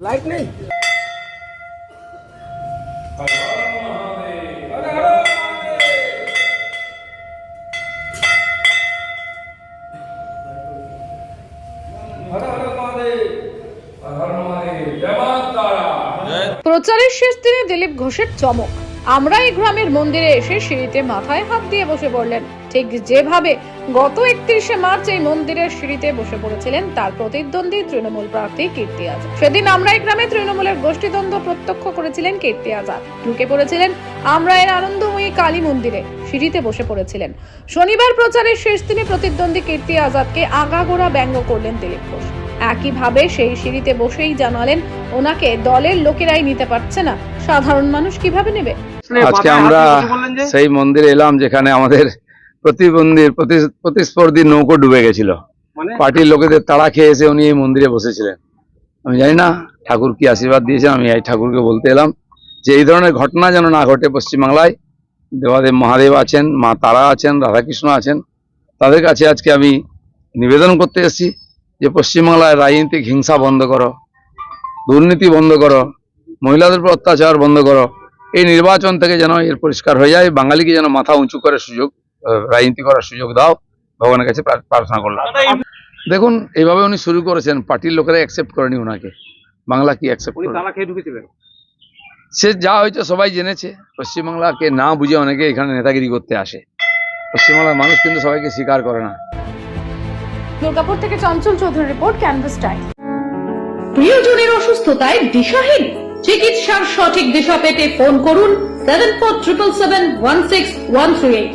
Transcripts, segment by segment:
Light নেই প্রচারের শেষ দিনে দিলীপ ঘোষের চমক। আমরা এই গ্রামের মন্দিরে এসে সিঁড়িতে মাথায় হাত দিয়ে বসে পড়লেন। ঠিক যেভাবে গত একত্রিশে মার্চ এই মন্দিরের সিঁড়িতে বসে পড়েছিলেন তার প্রতিদ্বন্দ্বী তৃণমূল প্রার্থী কীর্তি আজাদ। সেদিন আমরা এই গ্রামে তৃণমূলের গোষ্ঠীদ্বন্দ্ব প্রত্যক্ষ করেছিলেন কীর্তি আজাদ। ঢুকে পড়েছিলেন আমরা এর আনন্দময়ী কালী মন্দিরে সিঁড়িতে বসে পড়েছিলেন। শনিবার প্রচারের শেষ দিনে প্রতিদ্বন্দ্বী কীর্তি আজাদকে আগাগোড়া ব্যঙ্গ করলেন দিলীপ ঘোষ। একইভাবে সেই সিঁড়িতে বসেই জানালেন ওনাকে দলের লোকেরাই নিতে পারছে না। সাধারণ মানুষ কীভাবে নেবে? আজকে আমরা সেই মন্দিরে এলাম যেখানে আমাদের প্রতিবন্ধীর প্রতিস্পর্ধী নৌকো ডুবে গেছিল। মানে? পার্টির লোকেদের তাড়া খেয়ে এসে উনি এই মন্দিরে বসেছিলেন। আমি জানি না ঠাকুর কি আশীর্বাদ দিয়েছেন আমি এই ঠাকুরকে বলতে এলাম যে এই ধরনের ঘটনা যেন না ঘটে পশ্চিমবাংলায়। দেবাদেব মহাদেব আছেন মা তারা আছেন রাধাকৃষ্ণ আছেন। তাদের কাছে আজকে আমি নিবেদন করতে এসেছি যে পশ্চিমবাংলায় রাজনীতিক হিংসা বন্ধ করো দুর্নীতি বন্ধ করো মহিলাদের উপর অত্যাচার বন্ধ করো। এই নির্বাচন থেকে যেন এর পরিষ্কার হয়ে যায় বাঙালিকে যেন মাথা উঁচু করে সুযোগ রাজনীতি করার সুযোগ দাও ভগবানের কাছে প্রার্থনা করলাম। দেখুন এইভাবে উনি শুরু করেছেন পার্টির লোকেরা অ্যাকসেপ্ট করেনি ওনাকে বাংলা কি অ্যাকসেপ্ট করে সে যা হয়েছে সবাই জেনেছে। পশ্চিমবাংলাকে না বুঝে অনেকে এখানে নেতাগিরি করতে আসে। পশ্চিমবাংলার মানুষ কিন্তু সবাইকে স্বীকার করে না। দুর্গাপুর থেকে Chanchal Chowdhury report Canvas time. প্রিয়জনের অসুস্থতায় দিশাহীন। চিকিৎসার সঠিক দিশা পেতে ফোন করুন seven four triple seven one six one three eight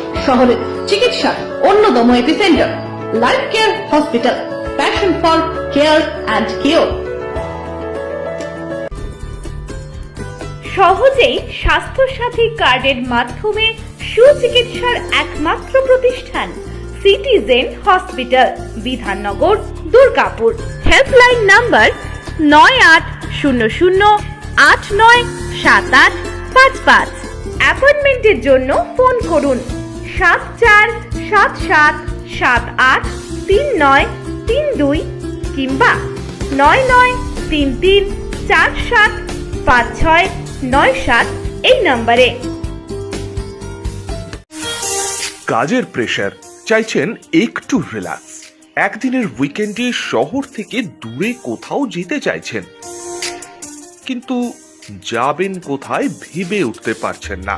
শহরের চিকিৎসার অন্যতম epicentre, Life Care hospital, passion for care and cure. সহজেই স্বাস্থ্যসাথী কার্ডের মাধ্যমে সুচিকিৎসার একমাত্র প্রতিষ্ঠান, citizen hospital, Bidhannagar, Durgapur. Helpline number নয় আট শূন্য শূন্য আট নয় সাত আট পাঁচ পাঁচ। অ্যাপয়েন্টমেন্টের জন্য ফোন করুন সাত চার সাত সাত সাত আট তিন নয় তিন দুই কিংবা নয় নয় তিন তিন চার সাত পাঁচ ছয় নয় সাত এই নম্বরে। কাজের প্রেশার চাইছেন একটু রিল্যাক্স একদিনের উইকেন্ডে শহর থেকে দূরে কোথাও যেতে চাইছেন। কিন্তু যাবেন কোথায় ভেবে উঠতে পারছেন না।